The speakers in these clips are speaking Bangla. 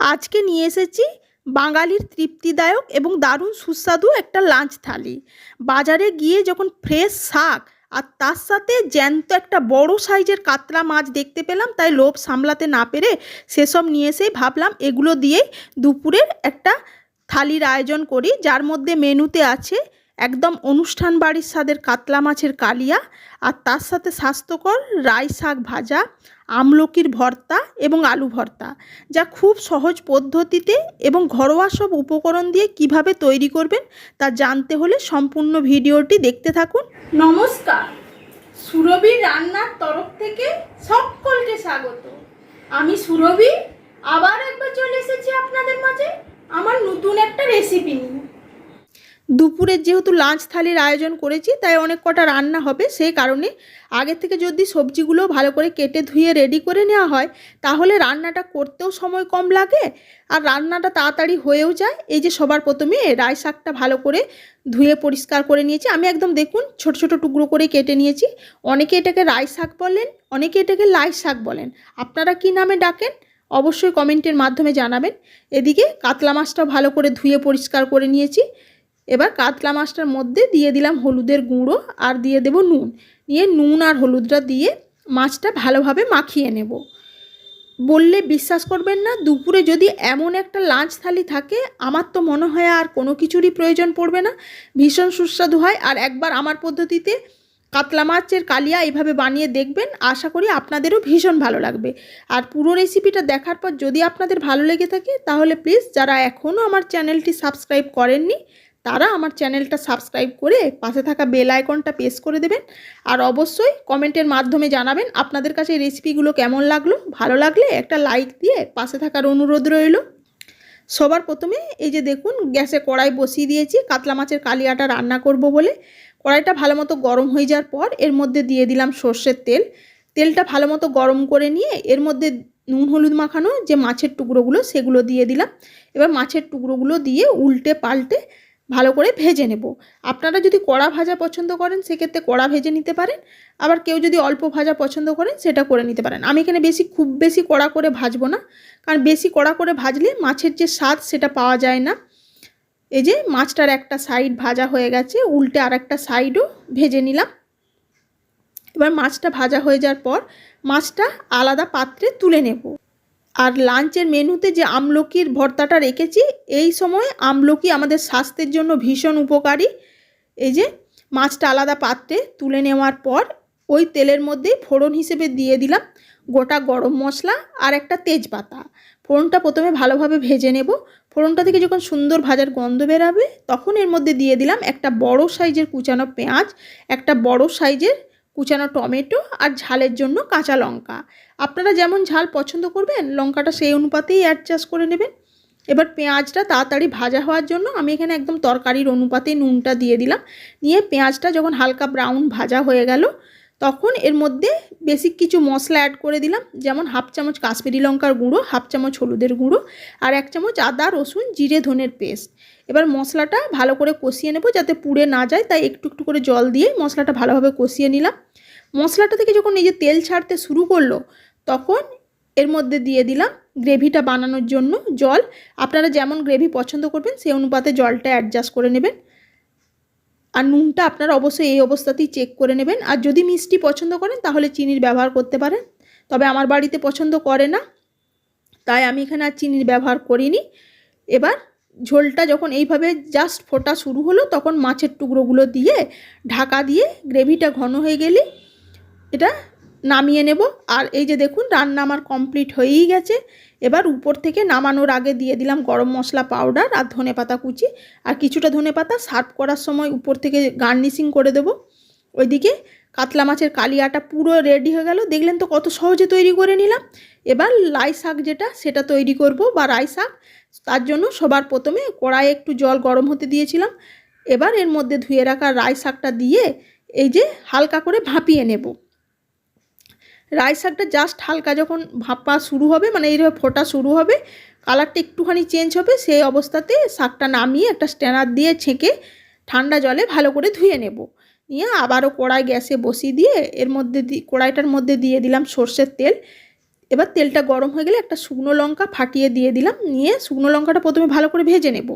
আজকে নিয়ে এসেছি বাঙালির তৃপ্তিদায়ক এবং দারুণ সুস্বাদু একটা লাঞ্চ থালি। বাজারে গিয়ে যখন ফ্রেশ শাক আর তার সাথে জ্যান্ত একটা বড় সাইজের কাতলা মাছ দেখতে পেলাম, তাই লোভ সামলাতে না পেরে সেসব নিয়ে এসেই ভাবলাম এগুলো দিয়েই দুপুরের একটা থালির আয়োজন করি, যার মধ্যে মেনুতে আছে একদম অনুষ্ঠান বাড়ির স্বাদের কাতলা মাছের কালিয়া আর তার সাথে স্বাস্থ্যকর রাই শাক ভাজা, আমলকির ভর্তা এবং আলু ভর্তা, যা খুব সহজ পদ্ধতিতে এবং ঘরোয়া সব উপকরণ দিয়ে কীভাবে তৈরি করবেন তা জানতে হলে সম্পূর্ণ ভিডিওটি দেখতে থাকুন। নমস্কার। সুরভি রান্নার তরফ থেকে সকলকে স্বাগত। আমি সুরভি, আবার একবার চলে এসেছি আপনাদের মাঝে আমার নতুন একটা রেসিপি নিয়ে। দুপুরের যেহেতু লাঞ্চ থালির আয়োজন করেছি, তাই অনেক কটা রান্না হবে। সেই কারণে আগে থেকে যদি সবজিগুলো ভালো করে কেটে ধুয়ে রেডি করে নেওয়া হয়, তাহলে রান্নাটা করতেও সময় কম লাগে আর রান্নাটা তাড়াতাড়ি হয়েও যায়। এই যে সবার প্রথমে রাই শাকটা ভালো করে ধুয়ে পরিষ্কার করে নিয়েছি। আমি একদম দেখুন ছোট ছোট টুকরো করে কেটে নিয়েছি। অনেকে এটাকে রাই শাক বলেন, অনেকে এটাকে লাই শাক বলেন। আপনারা কি নামে ডাকেন? অবশ্যই কমেন্টের মাধ্যমে জানাবেন। এদিকে কাতলা মাছটা ভালো করে ধুয়ে পরিষ্কার করে নিয়েছি। এবার কাতলা মাছটার মধ্যে দিয়ে দিলাম হলুদের গুঁড়ো আর দিয়ে দেব নুন। নিয়ে নুন আর হলুদটা দিয়ে মাছটা ভালোভাবে মাখিয়ে নেব। বললে বিশ্বাস করবেন না, দুপুরে যদি এমন একটা লাঞ্চ থালি থাকে, আমার তো মনে হয় আর কোনো কিছুরই প্রয়োজন পড়বে না। ভীষণ সুস্বাদু হয় আর একবার আমার পদ্ধতিতে কাতলা মাছের কালিয়া এইভাবে বানিয়ে দেখবেন, আশা করি আপনাদেরও ভীষণ ভালো লাগবে। আর পুরো রেসিপিটা দেখার পর যদি আপনাদের ভালো লেগে থাকে, তাহলে প্লিজ যারা এখনও আমার চ্যানেলটি সাবস্ক্রাইব করেননি তারা আমার চ্যানেলটা সাবস্ক্রাইব করে পাশে থাকা বেল আইকনটা প্রেস করে দেবেন। আর অবশ্যই কমেন্টের মাধ্যমে জানাবেন আপনাদের কাছে রেসিপিগুলো কেমন লাগল? ভালো লাগলে একটা লাইক দিয়ে পাশে থাকার অনুরোধ রইল। সবার প্রথমে এই যে দেখুন, গ্যাসে কড়াই বসিয়ে দিয়েছি। কাতলা মাছের কালিয়াটা রান্না করব বলে। কড়াইটা ভালো মতো গরম হয়ে যাওয়ার পর এর মধ্যে দিয়ে দিলাম সর্ষের তেল। তেলটা ভালো মতো গরম করে নিয়ে এর মধ্যে নুন হলুদ মাখানো যে মাছের টুকরোগুলো সেগুলো দিয়ে দিলাম। এবার মাছের টুকরোগুলো দিয়ে উল্টে পাল্টে ভালো করে ভেজে নেব। আপনারা যদি কড়া ভাজা পছন্দ করেন, সেক্ষেত্রে কড়া ভেজে নিতে পারেন। আবার কেউ যদি অল্প ভাজা পছন্দ করেন, সেটা করে নিতে পারেন। আমি এখানে বেশি, খুব বেশি কড়া করে ভাজবো না। কারণ বেশি কড়া করে ভাজলে মাছের যে স্বাদ, সেটা পাওয়া যায় না। এই যে মাছটার একটা সাইড ভাজা হয়ে গেছে, উল্টে আর একটা সাইডও ভেজে নিলাম। এবার মাছটা ভাজা হয়ে যাওয়ার পর মাছটা আলাদা পাত্রে তুলে নেব। আর লাঞ্চের মেনুতে যে আমলকির ভর্তাটা রেখেছি, এই সময় আমলকি আমাদের স্বাস্থ্যের জন্য ভীষণ উপকারী। এই যে মাছটা আলাদা পাত্রে তুলে নেওয়ার পর ওই তেলের মধ্যেই ফোড়ন হিসেবে দিয়ে দিলাম গোটা গরম মশলা আর একটা তেজপাতা। ফোড়নটা প্রথমে ভালোভাবে ভেজে নেব। ফোড়নটা থেকে যখন সুন্দর ভাজার গন্ধ বেরাবে, তখন এর মধ্যে দিয়ে দিলাম একটা বড় সাইজের কুচানো পেঁয়াজ, একটা বড় সাইজের কুচানো টমেটো আর ঝালের জন্য কাঁচা লঙ্কা। আপনারা যেমন ঝাল পছন্দ করবেন, লঙ্কাটা সেই অনুপাতেই অ্যাডজাস্ট করে নেবেন। এবার পেঁয়াজটা তাড়াতাড়ি ভাজা হওয়ার জন্য আমি এখানে একদম তরকারির অনুপাতে নুনটা দিয়ে দিলাম। নিয়ে পেঁয়াজটা যখন হালকা ব্রাউন ভাজা হয়ে গেল তখন এর মধ্যে বেসিক কিছু মশলা অ্যাড করে দিলাম, যেমন হাফ চামচ কাশ্মীরি লঙ্কার গুঁড়ো হাফ চামচ হলুদের গুঁড়ো আর এক চামচ আদা, রসুন, জিরে, ধনের পেস্ট এবার মশলাটা ভালো করে কষিয়ে নেব যাতে পুড়ে না যায়, তাই একটু একটু করে জল দিয়ে মশলাটা ভালোভাবে কষিয়ে নিলাম। মশলাটা থেকে যখন নিজে তেল ছাড়তে শুরু করল, তখন এর মধ্যে দিয়ে দিলাম গ্রেভিটা বানানোর জন্য জল। আপনারা যেমন গ্রেভি পছন্দ করবেন, সেই অনুপাতে জলটা অ্যাডজাস্ট করে নেবেন। আর নুনটা আপনারা অবশ্যই এই অবস্থাতেই চেক করে নেবেন। আর যদি মিষ্টি পছন্দ করেন, তাহলে চিনির ব্যবহার করতে পারেন। তবে আমার বাড়িতে পছন্দ করে না, তাই আমি এখানে আর চিনির ব্যবহার করিনি। এবার ঝোলটা যখন এইভাবে জাস্ট ফোটা শুরু হলো, তখন মাছের টুকরোগুলো দিয়ে ঢাকা দিয়ে গ্রেভিটা ঘন হয়ে গেলে এটা নামিয়ে নেব। আর এই যে দেখুন, রান্না আমার কমপ্লিট হয়েই গেছে। এবার উপর থেকে নামানোর আগে দিয়ে দিলাম গরম মশলা পাউডার আর ধনে পাতা কুচি। আর কিছুটা ধনে পাতা সার্ভ করার সময় উপর থেকে গার্নিশিং করে দেব। ওইদিকে কাতলা মাছের কালিয়াটা পুরো রেডি হয়ে গেল। দেখলেন তো কত সহজে তৈরি করে নিলাম। এবার লাই শাক যেটা, সেটা তৈরি করব বা রাই শাক। তার জন্য সবার প্রথমে কড়াইয়ে একটু জল গরম হতে দিয়েছিলাম। এবার এর মধ্যে ধুয়ে রাখা রাই শাকটা দিয়ে এই যে হালকা করে ভাপিয়ে নেব। রাই শাকটা জাস্ট হালকা যখন ভাপা শুরু হবে মানে এইভাবে ফোটা শুরু হবে কালারটা একটুখানি চেঞ্জ হবে, সেই অবস্থাতে শাকটা নামিয়ে একটা স্ট্যানার দিয়ে ছেঁকে ঠান্ডা জলে ভালো করে ধুয়ে নেব। নিয়ে আবারও কড়াই গ্যাসে বসিয়ে দিয়ে এর মধ্যে দি, কড়াইটার মধ্যে দিয়ে দিলাম সর্ষের তেল। এবার তেলটা গরম হয়ে গেলে একটা শুকনো লঙ্কা ফাটিয়ে দিয়ে দিলাম, নিয়ে শুকনো লঙ্কাটা প্রথমে ভালো করে ভেজে নেব।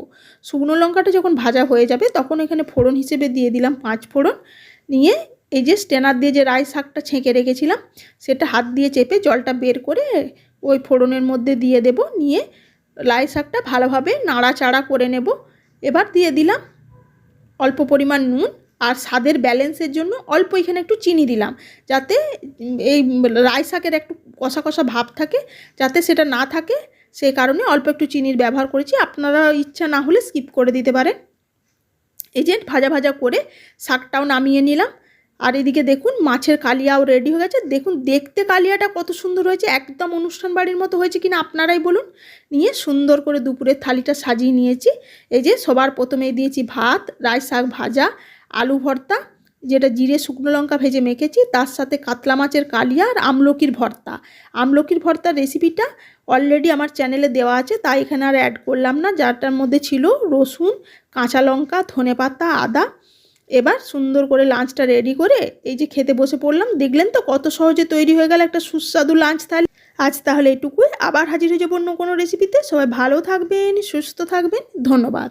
শুকনো লঙ্কাটা যখন ভাজা হয়ে যাবে, তখন এখানে ফোড়ন হিসেবে দিয়ে দিলাম পাঁচ ফোড়ন। নিয়ে এই যে স্টেনার দিয়ে যে রাই শাকটা ছেঁকে রেখেছিলাম, সেটা হাত দিয়ে চেপে জলটা বের করে ওই ফোড়নের মধ্যে দিয়ে দেব, নিয়ে লাই শাকটা ভালোভাবে নাড়াচাড়া করে নেব। এবার দিয়ে দিলাম অল্প পরিমাণ নুন আর স্বাদের ব্যালেন্সের জন্য অল্প এখানে একটু চিনি দিলাম, যাতে এই রাই শাকের একটু কষা কষা ভাব থাকে, যাতে সেটা না থাকে সেই কারণে অল্প একটু চিনির ব্যবহার করেছি। আপনারা ইচ্ছা না হলে স্কিপ করে দিতে পারেন। এই যে ভাজা ভাজা করে শাকটাও নামিয়ে নিলাম। আর এদিকে দেখুন, মাছের কালিয়াও রেডি হয়ে গেছে। দেখুন, দেখতে কালিয়াটা কত সুন্দর হয়েছে। একদম অনুষ্ঠান বাড়ির মতো হয়েছে কিনা আপনারাই বলুন। নিয়ে সুন্দর করে দুপুরের থালিটা সাজিয়ে নিয়েছি। এই যে সবার প্রথমে দিয়েছি ভাত রাই শাক ভাজা, আলু ভর্তা, যেটা জিরে, শুকনো লঙ্কা ভেজে মেখেছি। তার সাথে কাতলা মাছের কালিয়া আর আমলকির ভর্তা। আমলকির ভর্তার রেসিপিটা অলরেডি আমার চ্যানেলে দেওয়া আছে, তাই এখানে আর অ্যাড করলাম না। যারটার মধ্যে ছিল রসুন, কাঁচা লঙ্কা ধনে পাতা আদা এবার সুন্দর করে লাঞ্চটা রেডি করে এই যে খেতে বসে পড়লাম, দেখলেন তো কত সহজে তৈরি হয়ে গেল একটা সুস্বাদু লাঞ্চ থালি। আজ তাহলে এটুকুই, আবার হাজির হয়ে যাব অন্য কোনো রেসিপিতে সবাই ভালো থাকবেন, সুস্থ থাকবেন, ধন্যবাদ।